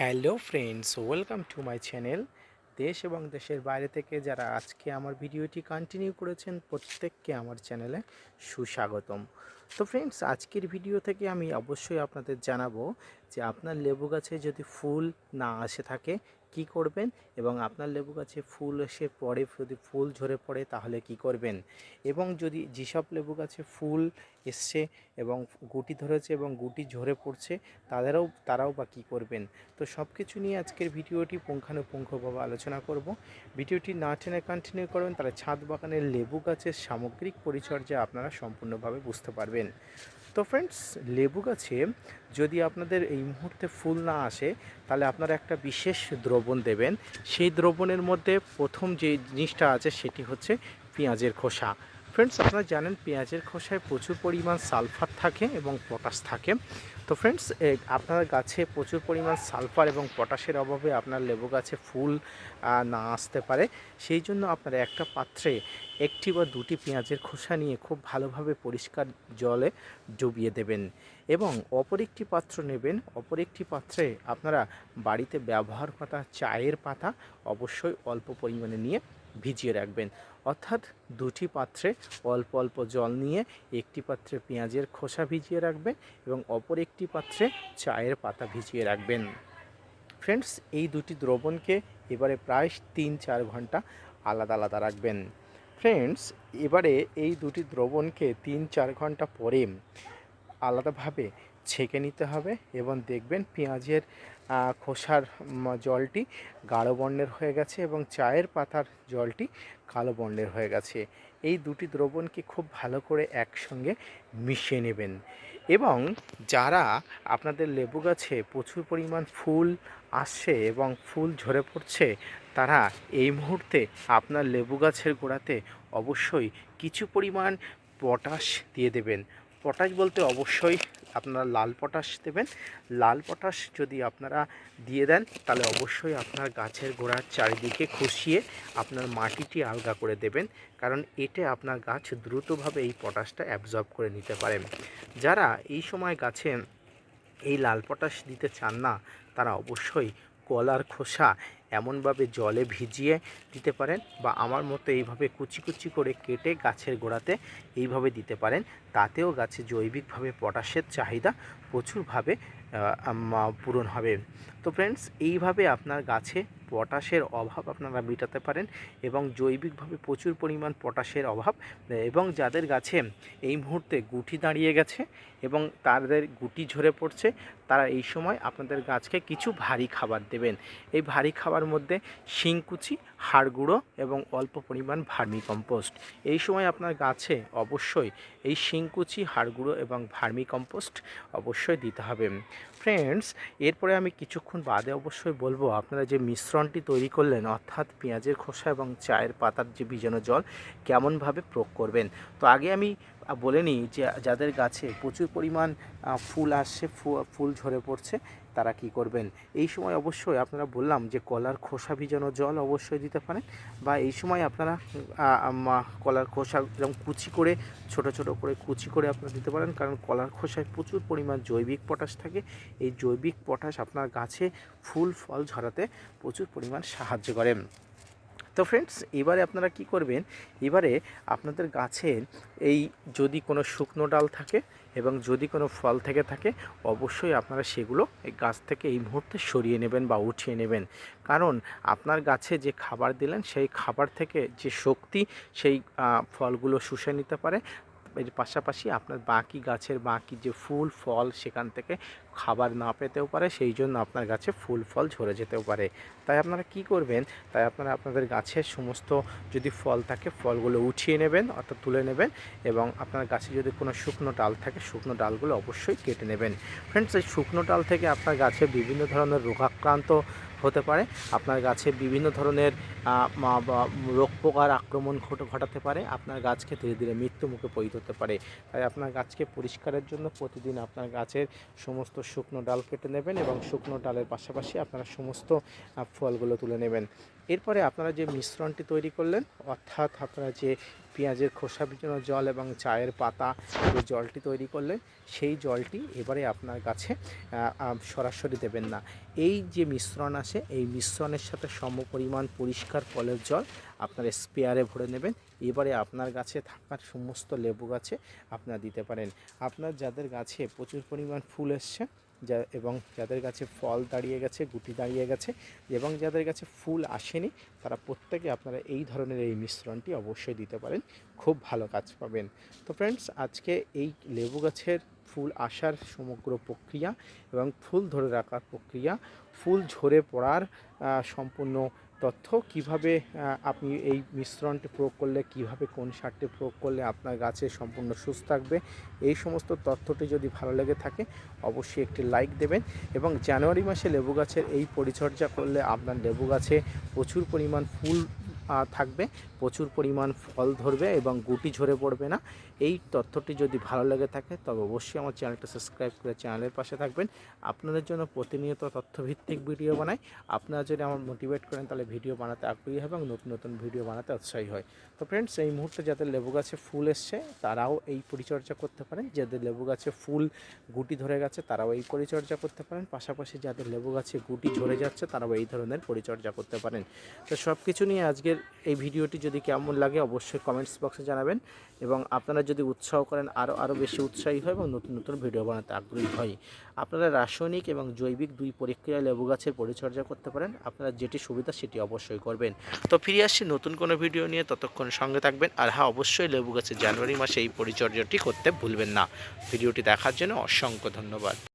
Hello friends, welcome to my channel. দেশ এবং দেশের বাইরে থেকে যারা আজকে আমার ভিডিওটি কন্টিনিউ করেছেন, প্রত্যেককে আমার চ্যানেলে সুস্বাগতম। তো ফ্রেন্ডস, আজকের ভিডিও থেকে আমি অবশ্যই আপনাদের জানাব যে আপনার লেবু গাছে যদি ফুল না আসে থাকে কি করবেন এবং আপনার লেবু গাছে ফুল এসে পড়ে, যদি ফুল ঝরে পড়ে তাহলে কি করবেন? এবং যদি যেসব লেবু গাছে ফুল এসছে এবং গুটি ধরেছে এবং গুটি ঝরে পড়ছে, তাদেরও, তারাও বা কী করবেন? তো সব কিছু নিয়ে আজকের ভিডিওটি পুঙ্খানুপুঙ্খভাবে আলোচনা করব। ভিডিওটি না টেনে কন্টিনিউ করবেন তাহলে ছাদ বাগানের লেবু গাছের সামগ্রিক পরিচর্যা আপনারা সম্পূর্ণভাবে বুঝতে পারবেন। তো ফ্রেন্ডস লেবু গাছে যদি আপনাদের এই মুহূর্তে ফুল না আসে, তাহলে আপনারা একটা বিশেষ দ্রবণ দেবেন। সেই দ্রবণের মধ্যে প্রথম যে জিনিসটা আছে, সেটি হচ্ছে পেঁয়াজের খোসা। ফ্রেন্ডস আপনারা জানেন পেঁয়াজের খোসায় প্রচুর পরিমাণ সালফার থাকে এবং পটাশ থাকে। তো ফ্রেন্ডস আপনার গাছে প্রচুর পরিমাণ সালফার এবং পটাশের অভাবে আপনার লেবু গাছে ফুল না আসতে পারে। সেই জন্য আপনারা একটা পাত্রে একটি বা দুটি পেঁয়াজের খোসা নিয়ে খুব ভালোভাবে পরিষ্কার জলে ডুবিয়ে দেবেন এবং অপর একটি পাত্র নেবেন। অপর একটি পাত্রে আপনারা বাড়িতে ব্যবহার করা চায়ের পাতা অবশ্যই অল্প পরিমাণে নিয়ে ভিজিয়ে রাখবেন। অর্থাৎ দুটি পাত্রে অল্প অল্প জল নিয়ে একটি পাত্রে পেঁয়াজের খোসা ভিজিয়ে রাখবেন এবং অপর একটি পাত্রে চায়ের পাতা ভিজিয়ে রাখবেন। ফ্রেন্ডস, এই দুটি দ্রবণকে এবারে প্রায় তিন চার ঘণ্টা আলাদা আলাদা রাখবেন। ফ্রেন্ডস, এবারে এই দুটি দ্রবণকে তিন চার ঘণ্টা পরে আলাদাভাবে ছেঁকে নিতে হবে এবং দেখবেন পেঁয়াজের খোসার জলটি গাঢ় বর্ণের হয়ে গেছে এবং চায়ের পাতার জলটি কালো বর্ণের হয়ে গেছে। এই দুটি দ্রবণকে খুব ভালো করে একসঙ্গে মিশিয়ে নেবেন এবং যারা আপনাদের লেবু গাছে প্রচুর পরিমাণ ফুল আসছে এবং ফুল ঝরে পড়ছে, তারা এই মুহূর্তে আপনার লেবু গাছের গোড়াতে অবশ্যই কিছু পরিমাণ পটাশ দিয়ে দেবেন। পটাশ বলতে অবশ্যই আপনারা লাল পটাশ দেবেন। লাল পটাশ যদি আপনারা দিয়ে দেন, তাহলে অবশ্যই আপনার গাছের গোড়ার চারিদিকে খুশিয়ে আপনার মাটিটি আলগা করে দেবেন। কারণ এতে আপনার গাছ দ্রুতভাবে এই পটাশটা অ্যাবজর্ব করে নিতে পারে। যারা এই সময় গাছে এই লাল পটাশ দিতে চান না, তারা অবশ্যই কলার খোসা এমনভাবে জলে ভিজিয়ে দিতে পারেন বা আমার মতো এইভাবে কুচি কুচি করে কেটে গাছের গোড়াতে এইভাবে দিতে পারেন। তাতেও গাছে জৈবিকভাবে পটাশের চাহিদা প্রচুরভাবে পূরণ হবে। তো ফ্রেন্ডস এইভাবে আপনার গাছে পটাশের অভাব আপনারা মেটাতে পারেন এবং জৈবিকভাবে প্রচুর পরিমাণ পটাশের অভাব, এবং যাদের গাছে এই মুহূর্তে গুটি দাঁড়িয়ে গেছে এবং তাদের গুটি ঝরে পড়ছে, তারা এই সময় আপনাদের গাছকে কিছু ভারী খাবার দেবেন। এই ভারী খাবার মধ্যে শিংকুচি হাড় গুঁড়ো এবং অল্প পরিমাণ ভার্মি কম্পোস্ট এই সময় আপনার গাছে অবশ্যই এই শিংকুচি, হাড় গুঁড়ো এবং ভার্মি কম্পোস্ট অবশ্যই দিতে হবে। ফ্রেন্ডস এরপরে আমি কিছুক্ষণ বাদে অবশ্যই বলব, আপনারা যে মিশ্রণটি তৈরি করলেন, অর্থাৎ পেঁয়াজের খোসা এবং চায়ের পাতার যে ভিজানো জল, কেমনভাবে প্রয়োগ করবেন? তো আগে আমি বলে নিই যে যাদের গাছে প্রচুর পরিমাণ ফুল আসছে ফুল ঝরে পড়ছে তারা কি করবেন? এই সময় অবশ্যই আপনারা বললাম যে কলার খোসা ভিজানো জল অবশ্যই দিতে পারেন বা এই সময় আপনারা কলার খোসা যেমন কুচি করে, ছোট ছোট করে কুচি করে আপনারা দিতে পারেন। কারণ কলার খোসায় প্রচুর পরিমাণ জৈবিক পটাশ থাকে। এই জৈবিক পটাশ আপনার গাছে ফুল, ফল ঝরাতে প্রচুর পরিমাণ সাহায্য করে। তো ফ্রেন্ডস এবারে আপনারা কি করবেন? এবারে আপনাদের গাছের এই যদি কোনো শুকনো ডাল থাকে এবং যদি কোনো ফল থেকে থাকে, অবশ্যই আপনারা সেগুলো এই গাছ থেকে এই মুহূর্তে সরিয়ে নেবেন বা উঠিয়ে নেবেন। কারণ আপনার গাছে যে খাবার দিলেন, সেই খাবার থেকে যে শক্তি, সেই ফলগুলো শুষে নিতে পারে। এর পাশাপাশি আপনার বাকি গাছের বাকি যে ফুল, ফল সেখান থেকে খাবার না পেতেও পারে, সেই জন্য আপনার গাছে ফুল, ফল ঝরে যেতেও পারে। তাই আপনারা কি করবেন? তাই আপনারা আপনাদের গাছের সমস্ত যদি ফল থাকে, ফলগুলো উঠিয়ে নেবেন, অর্থাৎ তুলে নেবেন এবং আপনার গাছে যদি কোনো শুকনো ডাল থাকে, শুকনো ডালগুলো অবশ্যই কেটে নেবেন। ফ্রেন্ডস এই শুকনো ডাল থেকে আপনার গাছে বিভিন্ন ধরনের রোগাক্রান্ত হতে পারে। আপনার গাছে বিভিন্ন ধরনের রোগ পোকার আক্রমণ ঘট- ঘটাতে পারে। আপনার গাছকে ধীরে ধীরে মৃত্যু মুখে পরিত হতে পারে। তাই আপনার গাছকে পরিষ্কারের জন্য প্রতিদিন আপনার গাছের সমস্ত শুকনো ডাল কেটে নেবেন এবং শুকনো ডালের পাশাপাশি আপনারা সমস্ত ফলগুলো তুলে নেবেন। এরপরে আপনারা যে মিশ্রণটি তৈরি করলেন, অর্থাৎ আপনারা যে পেঁয়াজের খোসা ভিজানো জল এবং চায়ের পাতা যে জলটি তৈরি করলেন, সেই জলটি এবারে আপনার গাছে সরাসরি দেবেন না। এই যে মিশ্রণ আছে, এই মিশ্রণের সাথে সম পরিমাণ পরিষ্কার কলের জল আপনার স্পেয়ারে ভরে নেবেন। এবারে আপনার গাছে থাকার সমস্ত লেবু গাছে আপনারা দিতে পারেন। আপনার যাদের গাছে প্রচুর পরিমাণ ফুল এসছে যা এবং যাদের কাছে ফল দাঁড়িয়ে গেছে, গুটি দাঁড়িয়ে গেছে এবং যাদের কাছে ফুল আসেনি, তারা প্রত্যেকে আপনারা এই ধরনের এই মিশ্রণটি অবশ্যই দিতে পারেন। খুব ভালো কাজ পাবেন। তো ফ্রেন্ডস আজকে এই লেবু গাছের ফুল আসার সমগ্র প্রক্রিয়া এবং ফুল ধরে রাখার প্রক্রিয়া, ফুল ঝরে পড়ার সম্পূর্ণ তথ্য কীভাবে আপনি এই মিশ্রণটি প্রয়োগ করলে, কীভাবে কোন সারটি প্রয়োগ করলে আপনার গাছে সম্পূর্ণ সুস্থ থাকবে, এই সমস্ত তথ্যটি যদি ভালো লেগে থাকে, অবশ্যই একটি লাইক দেবেন এবং জানুয়ারি মাসে লেবু গাছের এই পরিচর্যা করলে আপনার লেবু গাছে প্রচুর পরিমাণ ফুল থাকবে। প্রচুর পরিমাণ ফল ধরবে এবং গুটি ঝরে পড়বে না। এই তথ্যটি যদি ভালো লেগে থাকে, তবে অবশ্যই আমার চ্যানেলটা সাবস্ক্রাইব করে চ্যানেলের পাশে থাকবেন। আপনাদের জন্য প্রতিনিয়ত তথ্যভিত্তিক ভিডিও বানাই। আপনারা যদি আমার মোটিভেট করেন, তাহলে ভিডিও বানাতে আগ্রহী হবে এবং নতুন নতুন ভিডিও বানাতে উৎসাহী হয়। তো ফ্রেন্ডস এই মুহূর্তে যাদের লেবু গাছে ফুল এসছে, তারাও এই পরিচর্যা করতে পারেন। যাদের লেবু গাছে ফুল গুটি ধরে গেছে, তারাও এই পরিচর্যা করতে পারেন। পাশাপাশি যাদের লেবু গাছে গুটি ঝরে যাচ্ছে, তারাও এই ধরনের পরিচর্যা করতে পারেন। তো সব কিছু নিয়ে আজকের এই ভিডিওটি যদি কেমন লাগে, অবশ্যই কমেন্টস বক্সে জানাবেন এবং আপনারা যদি উৎসাহ করেন আরও আরও বেশি উৎসাহী হয় এবং নতুন নতুন ভিডিও বানাতে আগ্রহী হয়। আপনারা রাসায়নিক এবং জৈবিক দুই প্রক্রিয়ায় লেবু গাছের পরিচর্যা করতে পারেন। আপনারা যেটি সুবিধা সেটি অবশ্যই করবেন। তো ফিরে আসছি নতুন কোনো ভিডিও নিয়ে। ততক্ষণ সঙ্গে থাকবেন। আর হ্যাঁ অবশ্যই লেবু গাছের জানুয়ারি মাসে এই পরিচর্যাটি করতে ভুলবেন না। ভিডিওটি দেখার জন্য অসংখ্য ধন্যবাদ।